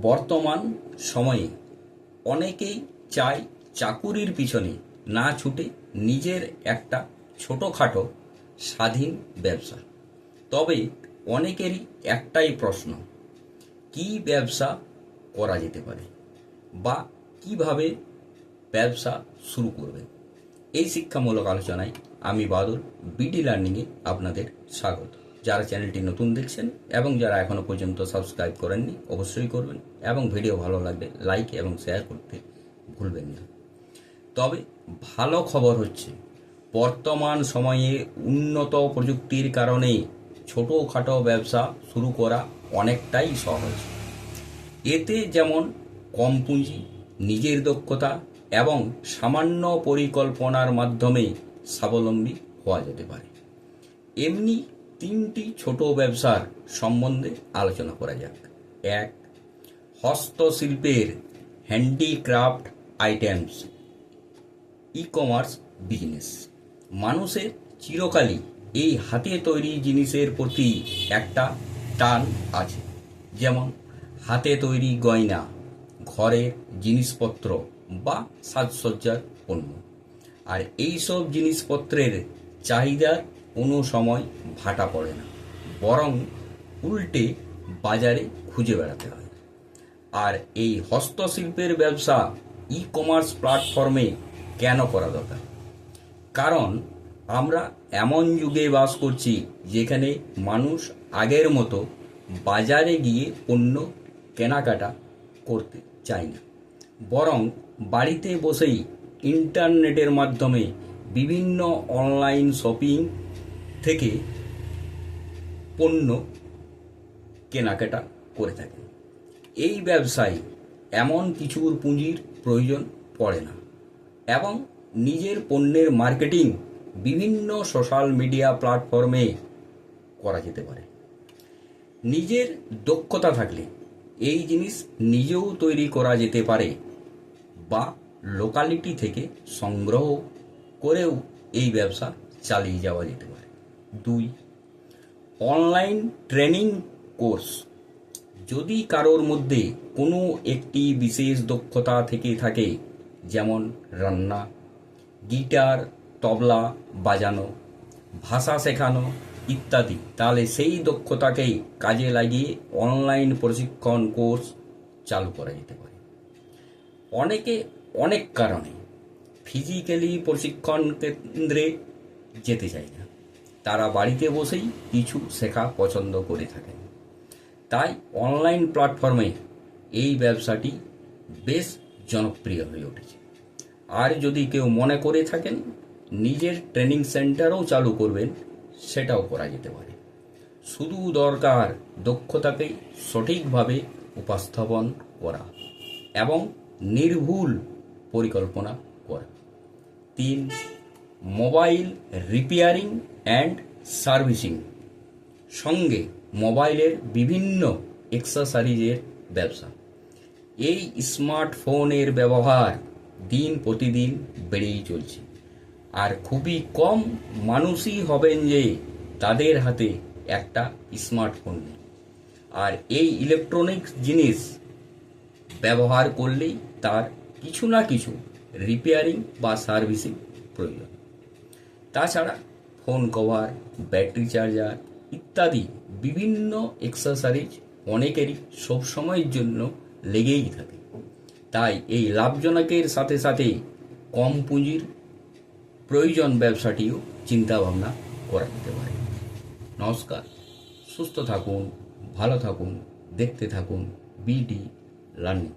বর্তমান সময়ে অনেকেই চায় চাকুরির পিছনে না ছুটে নিজের একটা ছোটোখাটো স্বাধীন ব্যবসা। তবে অনেকেরই একটাই প্রশ্ন, কি ব্যবসা করা যেতে পারে বা কীভাবে ব্যবসা শুরু করবে? এই শিক্ষামূলক আলোচনায় আমি বাদল, বিডি লার্নিংয়ে আপনাদের স্বাগত। যারা চ্যানেলটি নতুন দেখছেন এবং যারা এখনও পর্যন্ত সাবস্ক্রাইব করেননি, অবশ্যই করবেন এবং ভিডিও ভালো লাগলে লাইক এবং শেয়ার করতে ভুলবেন না। তবে ভালো খবর হচ্ছে, বর্তমান সময়ে উন্নত প্রযুক্তির কারণে ছোটোখাটো ব্যবসা শুরু করা অনেকটাই সহজ। এতে যেমন কম পুঁজি, নিজের দক্ষতা এবং সামান্য পরিকল্পনার মাধ্যমে স্বাবলম্বী হওয়া যেতে পারে। এমনি তিনটি ছোট ব্যবসার সম্বন্ধে আলোচনা করা যাক। এক, হস্তশিল্পের handicraft items. E commerce business. মানুষের চিরকালই এই হাতে তৈরি জিনিসের প্রতি একটা টান আছে। যেমন হাতে তৈরি গয়না, ঘরের জিনিসপত্র বা সাজসজ্জার পণ্য। আর এইসব জিনিসপত্রের চাহিদা কোনো সময় ভাটা পড়ে না। বরং উল্টে বাজারে খুঁজে বেড়াতে হয়। আর এই হস্তশিল্পের ব্যবসা ই কমার্স প্ল্যাটফর্মে কেন করা দরকার? কারণ আমরা এমন যুগে বাস করছি যেখানে মানুষ আগের মতো বাজারে গিয়ে পণ্য কেনাকাটা করতে চায় না। বরং বাড়িতে বসেই ইন্টারনেটের মাধ্যমে বিভিন্ন অনলাইন শপিং থেকে পণ্য কেনাকাটা করে থাকে। এই ব্যবসায় এমন কিছুর পুঁজির প্রয়োজন পড়ে না এবং নিজের পণ্যের মার্কেটিং বিভিন্ন সোশ্যাল মিডিয়া প্ল্যাটফর্মে করা যেতে পারে। নিজের দক্ষতা থাকলে এই জিনিস নিজেও তৈরি করা যেতে পারে বা লোকালিটি থেকে সংগ্রহ করেও এই ব্যবসা চালিয়ে যাওয়া যেতে পারে। দুই অনলাইন ট্রেনিং কোর্স যদি কারোর মধ্যে কোনো একটি বিশেষ দক্ষতা থেকে থাকে, যেমন রান্না, গিটার, তবলা বাজানো, ভাষা শেখানো ইত্যাদি, তাহলে সেই দক্ষতাকেই কাজে লাগিয়ে অনলাইন প্রশিক্ষণ কোর্স চালু করা যেতে পারে। অনেকে অনেক কারণে ফিজিক্যালি প্রশিক্ষণ কেন্দ্রে যেতে চায় না। তারা বাড়িতে বসেই কিছু শেখা পছন্দ করে থাকেন। তাই অনলাইন প্ল্যাটফর্মে এই ব্যবসাটি বেশ জনপ্রিয় হয়ে উঠেছে। আর যদি কেউ মনে করে থাকেন, নিজের ট্রেনিং সেন্টারও চালু করবেন, সেটাও করা যেতে পারে। শুধু দরকার দক্ষতাকে সঠিকভাবে উপস্থাপন করা এবং নির্ভুল পরিকল্পনা করা। তিন, মোবাইল রিপেয়ারিং অ্যান্ড সার্ভিসিং। সঙ্গে মোবাইলের বিভিন্ন এক্সেসরিজের ব্যবসা। এই স্মার্টফোনের ব্যবহার দিন প্রতিদিন বেড়েই চলছে। আর খুবই কম মানুষই হবেন যে তাদের হাতে একটা স্মার্টফোন। আর এই ইলেকট্রনিক্স জিনিস ব্যবহার করলেই তার কিছু না কিছু রিপেয়ারিং বা সার্ভিসিং প্রয়োজন। তাছাড়া ফোন কভার, ব্যাটারি চার্জার ইত্যাদি বিভিন্ন এক্সেসরিজ অনেকেরই সব সময়ের জন্য লেগেই থাকে। তাই এই লাভজনকের সাথে সাথে কম পুঁজির প্রয়োজন ব্যবসাটিও চিন্তাভাবনা করা যেতে পারে। নমস্কার, সুস্থ থাকুন, ভালো থাকুন, দেখতে থাকুন, বিডি লার্নিং